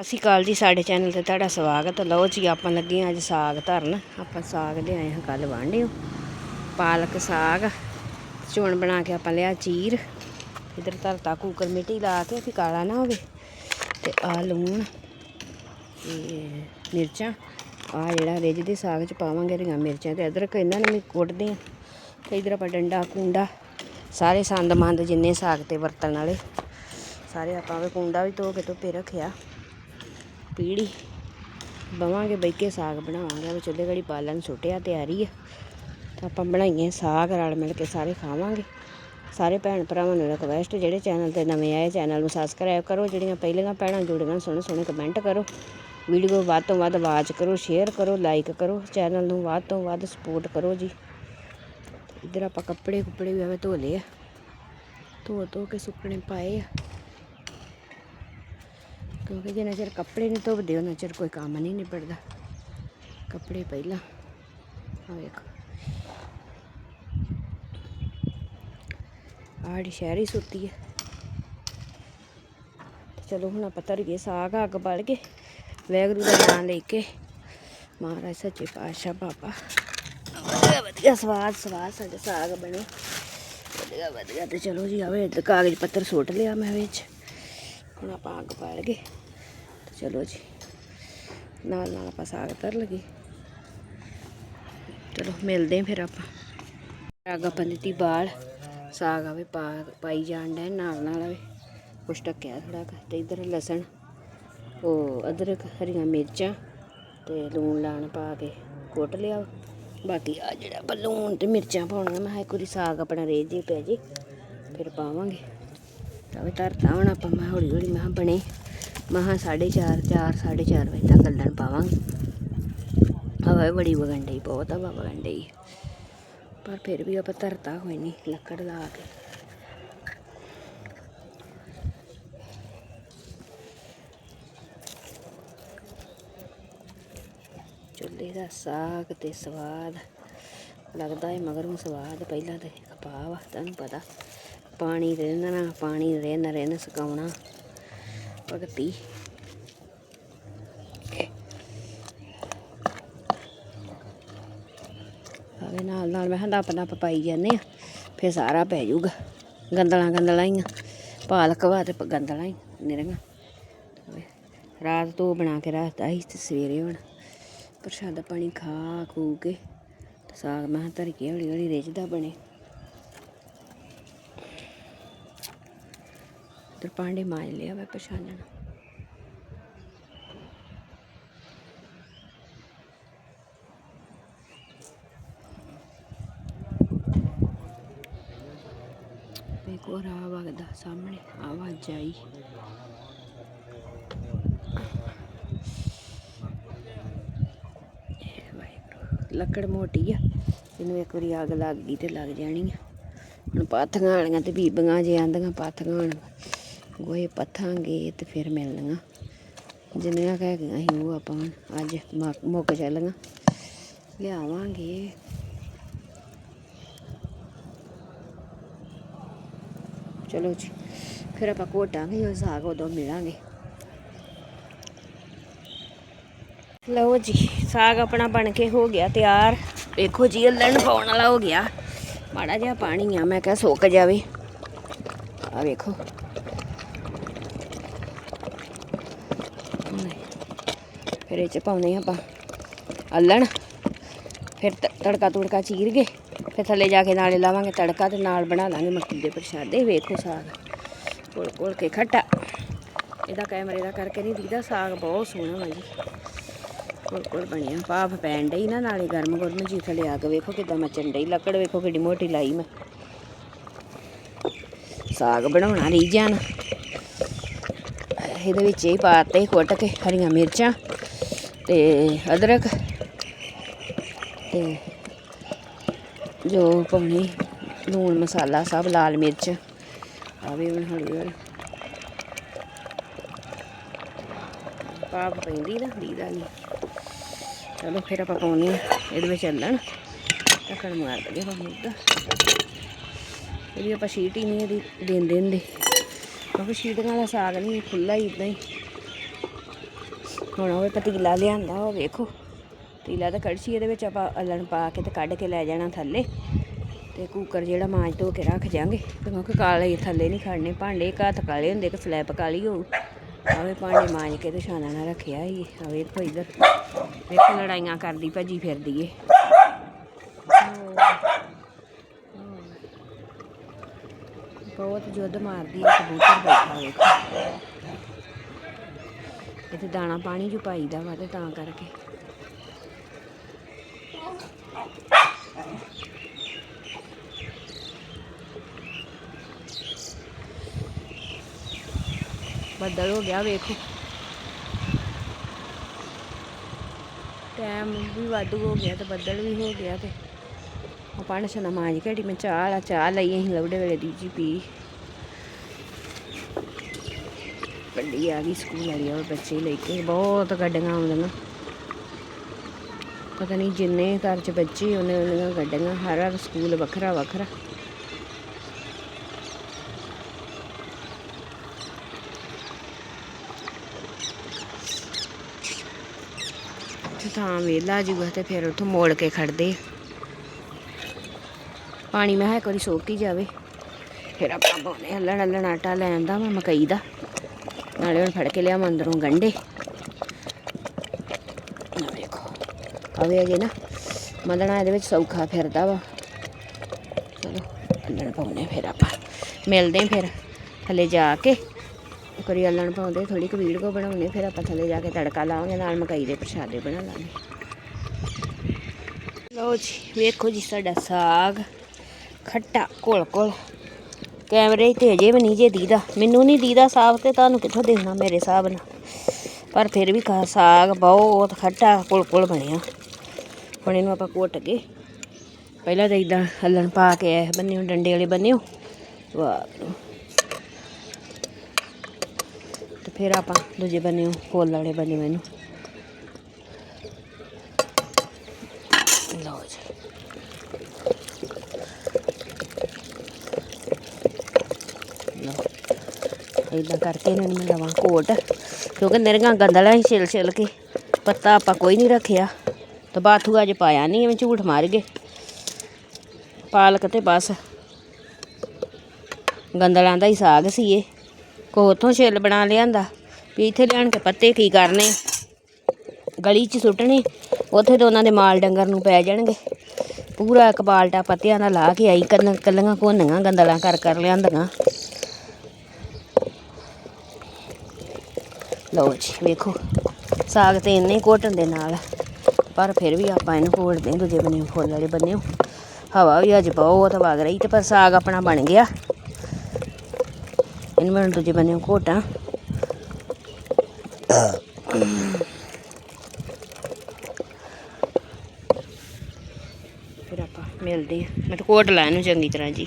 ਅਸੀਂ ਕਾਲ ਜੀ, ਸਾਡੇ ਚੈਨਲ ਤੇ ਤੁਹਾਡਾ ਸਵਾਗਤ ਲਓ ਜੀ, ਆਪਾਂ ਲੱਗੇ ਹਾਂ ਅੱਜ ਸਾਗ ਧਰਨ। ਆਪਾਂ ਸਾਗ ਲਿਆਏ ਹਾਂ ਕੱਲ ਵਾਂਢਿਓ। ਪਾਲਕ ਸਾਗ ਚੋਣ ਬਣਾ ਕੇ ਆਪਾਂ ਲਿਆ ਚੀਰ। ਇਧਰ ਧਰਤਾ, ਕੂਕਰ, ਮਿੱਟੀ ਲਾ ਕੇ, ਵੀ ਕਾਲਾ ਨਾ ਹੋਵੇ। ਤੇ ਆ ਲੂਣ ਤੇ ਮਿਰਚਾਂ। ਆ ਜਿਹੜਾ ਰਿੱਝ ਦੇ ਸਾਗ ਚ ਪਾਵਾਂਗੇ ਰੀਆਂ ਮਿਰਚਾਂ ਤੇ ਅਦਰਕ, ਇਹਨਾਂ ਨੂੰ ਵੀ ਕੁੱਟਦੇ ਆ ਤੇ ਇਧਰ ਆਪਾਂ ਡੰਡਾ, ਕੁੰਡਾ, ਸਾਰੇ ਸੰਦ ਮੰਦ ਜਿੰਨੇ ਸਾਗ ਤੇ ਵਰਤਣ ਵਾਲੇ। ਸਾਰੇ ਆਪਾਂ ਵੀ ਕੁੰਡਾ ਵੀ ਧੋ ਕੇ ਧੁੱਪੇ ਰੱਖਿਆ। ਪੀੜੀ। ਬਵਾਂਗੇ ਬਈ ਕੇ ਸਾਗ ਬਣਾਵਾਂਗੇ। ਉਹ ਚੁੱਲ੍ਹੇ ਘੜੀ ਪਾਲਣ ਸੁੱਟਿਆ, ਤਿਆਰੀ ਆ। ਤਾਂ ਆਪਾਂ ਬਣਾਈਏ ਸਾਗ, ਰਲ ਮਿਲ ਕੇ ਸਾਰੇ ਖਾਵਾਂਗੇ। ਸਾਰੇ ਭੈਣ ਭਰਾਵਾਂ ਨੂੰ ਰਿਕਵੈਸਟ ਜਿਹੜੇ ਚੈਨਲ ਤੇ ਨਵੇਂ ਆਏ ਚੈਨਲ ਨੂੰ ਸਬਸਕ੍ਰਾਈਬ ਕਰੋ। ਜਿਹੜੀਆਂ ਪਹਿਲੀਆਂ ਭੈਣਾਂ ਜੁੜੀਆਂ, ਸੋਹਣੇ ਸੋਹਣੇ ਕਮੈਂਟ ਕਰੋ। ਵੀਡੀਓ ਵੱਧ ਤੋਂ ਵੱਧ ਵਾਚ ਕਰੋ ਸ਼ੇਅਰ ਕਰੋ ਲਾਈਕ ਕਰੋ। ਚੈਨਲ ਨੂੰ ਵੱਧ ਤੋਂ ਵੱਧ ਸਪੋਰਟ ਕਰੋ ਜੀ। ਇੱਧਰ ਆਪਾਂ ਕੱਪੜੇ ਕੁੱਪੜੇ ਵੀ ਆਵੇ ਧੋ ਲਏ ਆ। ਧੋ ਧੋ ਕੇ ਸੁੱਕਣੇ ਪਾਏ ਆ। ਕਿਉਂਕਿ ਜਿੰਨਾ ਚਿਰ ਕੱਪੜੇ ਨਹੀਂ ਧੋਬਦੇ ਉਹਨਾਂ ਚਿਰ ਕੋਈ ਕੰਮ ਨਹੀਂ ਨਿਬੜਦਾ। ਕੱਪੜੇ ਪਹਿਲਾਂ। ਆ ਵੇਖੋ। ਆੜੀ ਸ਼ਹਿਰੀ ਸੁੱਤੀ ਹੈ। ਚਲੋ ਹੁਣ ਆਪਾਂ ਧਰੀਏ ਸਾਗ, ਅੱਗ ਬਲ ਕੇ। ਵੈਗਰੂ ਦਾ ਨਾਮ ਲੈ ਕੇ। ਮਹਾਰਾਜ ਸੱਚੇ ਪਾਤਸ਼ਾਹ, ਬਾਬਾ। ਵਧੀਆ ਵਧੀਆ, ਸਵਾਦ ਸਵਾਦ ਸਾਡੇ ਸਾਗ ਬਣੇ ਵਧੀਆ ਵਧੀਆ। ਤੇ ਚਲੋ ਜੀ ਆਵੇ ਕਾਗਜ਼ ਪੱਤਰ ਸੁੱਟ ਲਿਆ ਮੈਂ ਵਿੱਚ। ਹੁਣ ਆਪਾਂ ਅੱਗ ਬਾਲ ਗਏ ਚਲੋ ਜੀ। ਨਾਲ ਨਾਲ ਆਪਾਂ ਸਾਗ ਧਰ ਲਗੇ ਚਲੋ, ਮਿਲਦੇ ਫਿਰ ਆਪਾਂ। ਅੱਗ ਆਪਾਂ ਦਿੱਤੀ ਬਾਲ ਸਾਗ ਆਵੇ ਪਾ, ਪਾਈ ਜਾਣ ਡੈ ਨਾਲ ਨਾਲ ਆਵੇ ਕੁਛ ਟੱਕਿਆ ਥੋੜਾ ਤੇ ਇਧਰ ਲਸਣ, ਉਹ ਅਦਰਕ, ਹਰੀਆਂ ਮਿਰਚਾਂ ਤੇ ਲੂਣ ਲਾਣ ਪਾ ਕੇ ਕੁੱਟ ਲਿਆ। ਬਾਕੀ ਆ ਜਿਹੜਾ ਆਪਾਂ ਲੂਣ ਤੇ ਮਿਰਚਾਂ ਪਾਉਣੀਆਂ, ਮੈਂ ਕਿਹਾ ਇੱਕ ਵਾਰੀ ਸਾਗ ਆਪਣਾ ਰੇਜ ਜੇ ਪਿਆ ਜੀ, ਫਿਰ ਪਾਵਾਂਗੇ। ਤਾਂ ਵੀ ਧਰਤਾ ਹੁਣ ਆਪਾਂ, ਮੈਂ ਹੌਲੀ ਹੌਲੀ, ਮੈਂ ਕਿਹਾ ਬਣੇ। ਮਹਾ 4:30 4 4:30 ਵਜੇ ਤੱਕ ਕੱਲਣ ਪਾਵਾਂਗੇ ਹਵਾ ਬੜੀ ਵਗੰਡਈ ਬਹੁਤ ਹਵਾ ਵਗਣ ਡਈ ਪਰ ਫਿਰ ਵੀ ਆਪਾਂ ਧਰਤਾ ਹੋਈ ਨਹੀਂ ਲੱਕੜ ਲਾ ਕੇ ਚੁੱਲ੍ਹੇ ਦਾ ਸਾਗ ਤੇ ਸਵਾਦ ਲੱਗਦਾ ਹੈ ਮਗਰੋਂ ਸਵਾਦ ਪਹਿਲਾਂ ਤੇ ਕਪਾਹ ਵਾ ਤੁਹਾਨੂੰ ਪਤਾ ਪਾਣੀ ਰਹਿਣਾ ਪਾਣੀ ਰਹਿਣ ਰਹਿਣ ਸੁਕਾਉਣਾ ਭਗਤੀ। ਆਵੇ ਨਾਲ ਨਾਲ ਮੈਂ ਹੰਦਾ ਪਨਾ ਪਾਈ ਜਾਂਦੇ ਆ, ਫਿਰ ਸਾਰਾ ਪੈ ਜਾਊਗਾ। ਗੰਦਲਾਂ ਗੰਦਲਾਂ ਹੀ ਆ, ਪਾਲਕ ਵਾ ਤੇ ਗੰਦਲਾਂ ਹੀ ਨਿਰਗਾ। ਰਾਤ ਤੋਂ ਬਣਾ ਕੇ ਰੱਖਦਾ ਸੀ ਤੇ ਸਵੇਰੇ ਹੁਣ ਪ੍ਰਸ਼ਾਦਾ ਪਾਣੀ ਖਾ ਖੂ ਕੇ ਸਾਗ ਮੈਂ ਕਿਹਾ ਧਰ ਕੇ ਹੌਲੀ ਹੌਲੀ ਰਿੱਝਦਾ ਬਣੇ। ਤੇ ਭਾਂਡੇ ਮਾਂਜ ਲਿਆ ਵਾ ਪਛਾਣਨ। ਇੱਕ ਹੋਰ ਵਗਦਾ ਸਾਹਮਣੇ ਆਵਾਜ਼ ਲੱਕੜ ਮੋਟੀ ਆ, ਇਹਨੂੰ ਇੱਕ ਵਾਰੀ ਅੱਗ ਲੱਗ ਗਈ ਤੇ ਲੱਗ ਜਾਣੀ ਆ। ਹੁਣ ਪਾਥੀਆਂ ਵਾਲੀਆਂ ਤੇ ਬੀਬੀਆਂ ਜੇ ਆਂਦੀਆਂ, ਪਾਥੀਆਂ ਹੁਣ ਗੋਏ ਪੱਥਾਂਗੇ ਤੇ ਫਿਰ ਮਿਲਣੀਆਂ। ਜਿੰਨੀਆਂ ਕਹਿ ਗਈਆਂ ਸੀ ਉਹ ਆਪਾਂ ਅੱਜ ਮੁੱਕ- ਚੱਲੀਆਂ। ਲਿਆਵਾਂਗੇ। ਚਲੋ ਜੀ, ਫਿਰ ਆਪਾਂ ਘੋਟਾਂਗੇ, ਉਹ ਸਾਗ ਉਦੋਂ ਮਿਲਾਂਗੇ। ਲਓ ਜੀ, ਸਾਗ ਆਪਣਾ ਬਣ ਕੇ ਹੋ ਗਿਆ ਤਿਆਰ। ਵੇਖੋ ਜੀ, ਅੱਲਣ ਪਾਉਣ ਵਾਲਾ ਹੋ ਗਿਆ। ਮਾੜਾ ਜਿਹਾ ਪਾਣੀ ਆ, ਮੈਂ ਕਿਹਾ ਸੁੱਕ ਜਾਵੇ। ਆ ਵੇਖੋ। ਫਿਰ ਇਹ ਚ ਪਾਉਣੇ ਆਪਾਂ ਅੱਲਣ। ਫਿਰ ਤੜਕਾ ਤੁੜਕਾ ਚੀਰ ਕੇ ਫਿਰ ਥੱਲੇ ਜਾ ਕੇ ਨਾਲੇ ਲਾਵਾਂਗੇ ਤੜਕਾ ਤੇ ਨਾਲ ਬਣਾ ਲਾਂਗੇ ਮੱਕੀ ਦੇ ਪ੍ਰਸ਼ਾਦੇ। ਵੇਖੋ ਸਾਗ। ਕੋਲ ਕੋਲ ਕੇ ਖੱਟਾ। ਇਹਦਾ ਕੈਮਰੇ ਦਾ ਕਰਕੇ ਨਹੀਂ ਦਿਖਦਾ ਸਾਗ ਬਹੁਤ ਸੋਹਣਾ ਵਾ ਜੀ। ਕੋਲ ਕੋਲ ਬਣਿਆ। ਭਾਫ ਪੈਣ ਡਈ ਨਾ ਨਾਲੇ ਗਰਮ ਗਰਮ ਜੀ ਥੱਲੇ ਅੱਗ ਵੇਖੋ ਕਿਦਾਂ ਮਚਣ ਡਈ ਲੱਕੜ, ਵੇਖੋ ਕਿੱਡੀ ਮੋਟੀ ਲਾਈ ਮੈਂ। ਸਾਗ ਬਣਾਉਣਾ ਰੀਝਾਂ ਨਾਲ ਇਹਦੇ ਵਿੱਚ ਹੀ ਪਾਤੇ ਕੁੱਟ ਕੇ ਹਰੀਆਂ ਮਿਰਚਾਂ। ਤੇ ਅਦਰਕ ਤੇ ਜੋ ਪਾਉਣੀ, ਲੂਣ ਮਸਾਲਾ ਸਭ, ਲਾਲ ਮਿਰਚ ਆਵੇ ਹੁਣ ਹੌਲੀ ਹੌਲੀ। ਪਾਪ ਪੈਂਦੀ ਨਾ ਦੀਦਾ ਨਹੀਂ ਚਲੋ ਫਿਰ ਆਪਾਂ ਪਾਉਣੀ ਇਹਦੇ ਵਿੱਚ ਚੱਲਣ ਢੱਕਣ ਮਾਰ ਦਈਏ ਆਪਾਂ ਮੁੱਦਾ ਇਹਦੀ ਆਪਾਂ ਸ਼ੀਟ ਹੀ ਨਹੀਂ ਇਹਦੀ ਦੇਣ ਦਿੰਦੇ। ਕਿਉਂਕਿ ਸ਼ੀਟ ਨਾਲ ਸਾਗ ਨਹੀਂ ਖੁੱਲਾ ਹੀ ਇਦਾਂ ਹੀ। ਹੁਣ ਉਹ ਪਤੀਲਾ ਲਿਆਂਦਾ, ਉਹ ਵੇਖੋ। ਪਤੀਲਾ ਤਾਂ ਕੜਛੀ ਇਹਦੇ ਵਿੱਚ ਆਪਾਂ ਅਲਣ ਪਾ ਕੇ ਤੇ ਕੱਢ ਕੇ ਲੈ ਜਾਣਾ ਥੱਲੇ। ਤੇ ਕੁੱਕਰ ਜਿਹੜਾ ਮਾਂਜ ਧੋ ਕੇ ਰੱਖ ਜਾਾਂਗੇ। ਕਿਉਂਕਿ ਕਾਲੇ ਥੱਲੇ ਨਹੀਂ ਖੜਨੇ, ਭਾਂਡੇ ਘਾਤ ਕਾਲੇ ਹੁੰਦੇ ਕਿ ਸਲੈਬ ਕਾਲੀ ਹੋਊ। ਆਵੇ ਭਾਂਡੇ ਮਾਂਜ ਕੇ ਤੇ ਛਾਣਾ ਨਾਲ ਰੱਖਿਆ ਹੀ ਆਵੇ ਵੇਖੋ ਇੱਧਰ। ਵੇਖੋ ਲੜਾਈਆਂ ਕਰਦੀ ਭੱਜੀ ਫਿਰਦੀ ਏ। ਬਹੁਤ ਜੁੱਧ ਮਾਰਦੀ ਹੈ ਕਬੂਤਰ ਬੈਠਾ ਵੇਖੋ। ਇੱਥੇ ਦਾਣਾ ਪਾਣੀ ਜੋ ਪਾਈਦਾ ਵਾ ਤੇ ਤਾਂ ਕਰਕੇ। ਬੱਦਲ ਹੋ ਗਿਆ, ਵੇਖੋ। ਟਾਈਮ ਵੀ ਵਾਧੂ ਹੋ ਗਿਆ ਤੇ ਬੱਦਲ ਵੀ ਹੋ ਗਿਆ ਤੇ। ਆਪਾਂ ਨੇ ਸਨਾ ਮਾਂਜ ਘੜੀ ਮੈਂ ਚਾਹ ਵਾਲਾ, ਚਾਹ ਲਈ, ਅਸੀਂ ਲਵੜੇ ਵੇਲੇ ਦੀ ਪੀ। ਵੱਡੀ ਆ ਗਈ ਸਕੂਲ ਵਾਲੀ ਉਹ ਬੱਚੇ ਲੈ ਕੇ ਬਹੁਤ ਗੱਡੀਆਂ ਆਉਂਦੀਆਂ। ਪਤਾ ਨਹੀਂ ਜਿੰਨੇ ਘਰ 'ਚ ਬੱਚੇ ਉਹਨੇ ਉਹਨੀਆਂ ਗੱਡੀਆਂ, ਹਰ ਹਰ ਸਕੂਲ ਵੱਖਰਾ ਵੱਖਰਾ। ਤੇ ਤਾਂ ਵੇਲਾ ਜੂਗਾ ਤੇ ਫਿਰ ਉੱਥੋਂ ਮੋੜ ਕੇ ਖੜਦੇ ਪਾਣੀ ਮੈਂ ਕਿਹਾ ਇੱਕ ਵਾਰੀ ਸੋਕ ਹੀ ਜਾਵੇ। ਫਿਰ ਆਪਾਂ ਪਾਉਣੇ ਹੱਲਣ ਹੱਲਣ ਆਟਾ ਲੈਣ ਦਾ, ਮੈਂ ਮਕਈ ਦਾ। ਨਾਲੇ ਹੁਣ ਫੜ ਕੇ ਲਿਆ ਅੰਦਰੋਂ ਗੰਡੇ ਆ ਆਵੇ ਅਜੇ ਨਾ ਮਦਣਾ ਇਹਦੇ ਵਿੱਚ ਸੌਖਾ ਫਿਰਦਾ ਵਾ। ਚਲੋ ਹੱਲਣ ਪਾਉਣੇ ਫਿਰ ਆਪਾਂ। ਮਿਲਦੇ ਫਿਰ ਥੱਲੇ ਜਾ ਕੇ। ਕਰੀ ਵਾਰੀ ਹੱਲਣ ਪਾਉਂਦੇ ਥੋੜੀ ਕੁ ਵੀਡੀਓ ਬਣਾਉਣੇ ਫਿਰ ਆਪਾਂ ਥੱਲੇ ਜਾ ਕੇ ਤੜਕਾ ਲਾਵਾਂਗੇ, ਨਾਲ ਮਕਈ ਦੇ ਪ੍ਰਸ਼ਾਦੇ ਬਣਾ ਲਾਂਗੇ। ਲਓ ਜੀ, ਵੇਖੋ ਜੀ ਸਾਡਾ ਸਾਗ ਖੱਟਾ ਕੋਲ ਕੋਲ ਕੈਮਰੇ 'ਤੇ ਅਜੇ ਵੀ ਨਹੀਂ ਜੇ ਦੀਦਾ। ਮੈਨੂੰ ਨਹੀਂ ਦੀਦਾ ਸਾਗ ਤੇ ਤੁਹਾਨੂੰ ਕਿੱਥੋਂ ਦੇਖਣਾ ਮੇਰੇ ਹਿਸਾਬ ਨਾਲ। ਪਰ ਫਿਰ ਵੀ ਖਾ ਸਾਗ ਬਹੁਤ ਖੱਟਾ ਕੋਲ ਕੋਲ ਬਣਿਆ। ਹੁਣ ਇਹਨੂੰ ਆਪਾਂ ਘੋਟ ਕੇ ਪਹਿਲਾਂ ਤਾਂ ਇਦਾਂ ਹੱਲਣ ਪਾ ਕੇ ਐ ਬੰਨਿਓ, ਡੰਡੇ ਵਾਲੇ ਬੰਨਿਓ। ਵਾਹ। ਤੇ ਫਿਰ ਆਪਾਂ ਦੂਜੇ ਬੰਨਿਓ ਫੁੱਲ ਵਾਲੇ ਬੰਨਿਓ ਇਹਨੂੰ ਲਓ ਜੀ ਇਦਾਂ ਕਰਕੇ ਇਹਨਾਂ ਨੂੰ ਮੈਂ ਲਵਾਂ ਕੋਟ। ਕਿਉਂਕਿ ਨਿਰਗਾ ਗੰਦਲਾ ਹੀ ਛਿਲ ਛਿਲ ਕੇ ਪੱਤਾ ਆਪਾਂ ਕੋਈ ਨਹੀਂ ਰੱਖਿਆ। ਤੇ ਬਾਥੂ ਅੱਜ ਪਾਇਆ ਨਹੀਂ ਐਵੇਂ ਝੂਠ ਮਾਰ ਗਏ। ਪਾਲਕ ਤੇ ਬਸ। ਗੰਦਲਾਂ ਦਾ ਹੀ ਸਾਗ ਸੀ ਇਹ। ਕੋ ਉੱਥੋਂ ਛਿੱਲ ਬਣਾ ਲਿਆਂਦਾ। ਵੀ ਇੱਥੇ ਲਿਆਣ ਕੇ ਪੱਤੇ ਕੀ ਕਰਨੇ? ਗਲੀ 'ਚ ਸੁੱਟਣੇ? ਉੱਥੇ ਤਾਂ ਉਹਨਾਂ ਦੇ ਮਾਲ ਡੰਗਰ ਨੂੰ ਪੈ ਜਾਣਗੇ। ਪੂਰਾ ਇੱਕ ਬਾਲਟਾ ਪੱਤਿਆਂ ਦਾ ਲਾ ਕੇ ਆਈ, ਕੰਨ ਕੱਲੀਆਂ ਕੋਨੀਆਂ ਗੰਦਲਾਂ ਕਰ ਕਰ ਲਿਆਂਦੀਆਂ। ਲਓ ਜੀ, ਵੇਖੋ। ਸਾਗ ਤੇ ਇੰਨੇ ਘੋਟਣ ਦੇ ਨਾਲ, ਪਰ ਫਿਰ ਵੀ ਆਪਾਂ ਇਹਨੂੰ ਘੋਟਦੇ ਹਾਂ, ਦੂਜੇ ਬੰਨੇ ਫੁੱਲ ਵਾਲੇ ਬੰਨੇ ਹਵਾ ਵੀ ਅੱਜ ਬਹੁਤ ਵਗ ਰਹੀ ਤੇ ਪਰ ਸਾਗ ਆਪਣਾ ਬਣ ਗਿਆ। ਇਹਨੂੰ ਮੈਂ ਦੂਜੇ ਬੰਨੇ ਘੋਟਾਂ। ਫਿਰ ਆਪਾਂ ਮਿਲਦੇ ਹਾਂ। ਮੈਂ ਤਾਂ ਘੋਟ ਲਾ ਇਹਨੂੰ ਚੰਗੀ ਤਰ੍ਹਾਂ ਜੀ।